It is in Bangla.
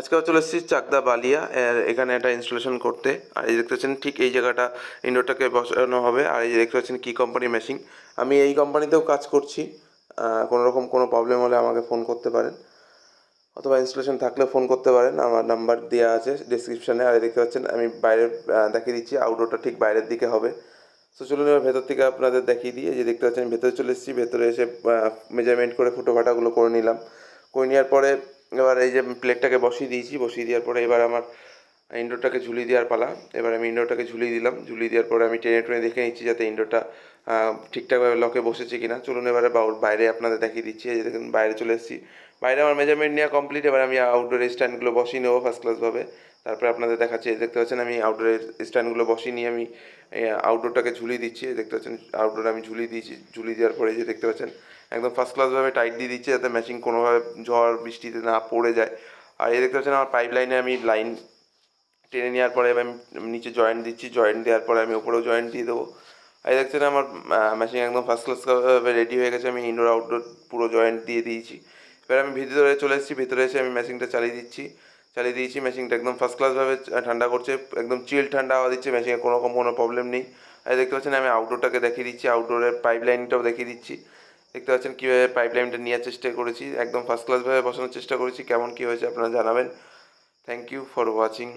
আজকে চলে এসেছি চাকদা বালিয়া এখানে একটা ইনস্টলেশন করতে। আর এই দেখতে পাচ্ছেন, ঠিক এই জায়গাটা ইনডোরটাকে বসানো হবে। আর এই দেখতে পাচ্ছেন, কী কোম্পানি মেশিন আমি এই কোম্পানিতেও কাজ করছি। কোনো রকম কোনো প্রবলেম হলে আমাকে ফোন করতে পারেন। অথবা ইনস্টলেশন থাকলে ফোন করতে পারেন। আমার নাম্বার দেওয়া আছে ডিসক্রিপশানে আর এই দেখতে পাচ্ছেন, আমি বাইরে দেখিয়ে দিচ্ছি। আউটডোরটা ঠিক বাইরের দিকে হবে। তো চলুন এবার ভেতর থেকে আপনাদের দেখিয়ে এই যে দেখতে পাচ্ছেন, ভেতরে চলে এসেছি। ভেতরে এসে মেজারমেন্ট করে ফুটো ফাটাগুলো করে নিলাম। করে নেওয়ার পরে এবার এই যে প্লেটটাকে বসিয়ে দিয়েছি, বসিয়ে দেওয়ার পরে এবার আমার ইনডোরটাকে ঝুলিয়ে দেওয়ার পালা। এবার আমি ইনডোরটাকে ঝুলিয়ে দিলাম, ঝুলিয়ে দেওয়ার পরে আমি টেনে টেনে দেখে নিচ্ছি যাতে ইন্ডোরটা ঠিকঠাকভাবে লকে বসেছে কিনা। চলুন এবারে বাইরে আপনাদের দেখিয়ে দিচ্ছি। এই যে দেখুন, বাইরে চলে এসেছি। বাইরে আমার মেজারমেন্ট নেওয়া কমপ্লিট এবার আমি আউটডোর স্ট্যান্ডগুলো বসিয়ে নেব ফার্স্ট ক্লাসভাবে তারপরে আপনাদের দেখাচ্ছি দেখতে পাচ্ছেন আমি আউটডোরের স্ট্যান্ডগুলো বসিয়ে নিয়ে আমি আউটডোরটাকে ঝুলিয়ে দিচ্ছি দেখতে পাচ্ছেন আউটডোর আমি ঝুলিয়ে দিয়েছি, ঝুলিয়ে দেওয়ার পরে যে দেখতে পাচ্ছেন, একদম ফার্স্ট ক্লাসভাবে টাইট দিয়ে দিচ্ছি যাতে ম্যাচিং কোনোভাবে ঝড়, বৃষ্টিতে না পড়ে যায়। আর এই দেখতে পাচ্ছেন আমার পাইপ লাইনে আমি লাইন টেনে নেওয়ার পরে আমি নিচে জয়েন্ট দিচ্ছি জয়েন্ট দেওয়ার পরে আমি উপরেও জয়েন্ট দিয়ে দেবো। আর দেখছেন আমার মেশিন একদম ফার্স্ট ক্লাসভাবে রেডি হয়ে গেছে, আমি ইনডোর আউটডোর পুরো জয়েন্ট দিয়ে দিয়েছি। এবার আমি ভিতরে চলে এসেছি, ভিতরে এসে আমি মেশিনটা চালিয়ে দিচ্ছি। চালিয়ে দিয়েছি মেশিনটা একদম ফার্স্ট ক্লাসভাবে ঠান্ডা করছে, একদম চিল ঠান্ডা হওয়া দিচ্ছে মেশিনে কোনো রকম কোনো প্রবলেম নেই। আর দেখতে পাচ্ছেন, আমি আউটডোরটাকে দেখিয়ে দিচ্ছি আউটডোরের পাইপ লাইনটাও দেখিয়ে দিচ্ছি। দেখতে পাচ্ছেন কীভাবে পাইপ লাইনটা নেওয়ার চেষ্টা করেছি, একদম ফার্স্ট ক্লাসভাবে বসানোর চেষ্টা করেছি, কেমন কী হয়েছে আপনারা জানাবেন। Thank you for watching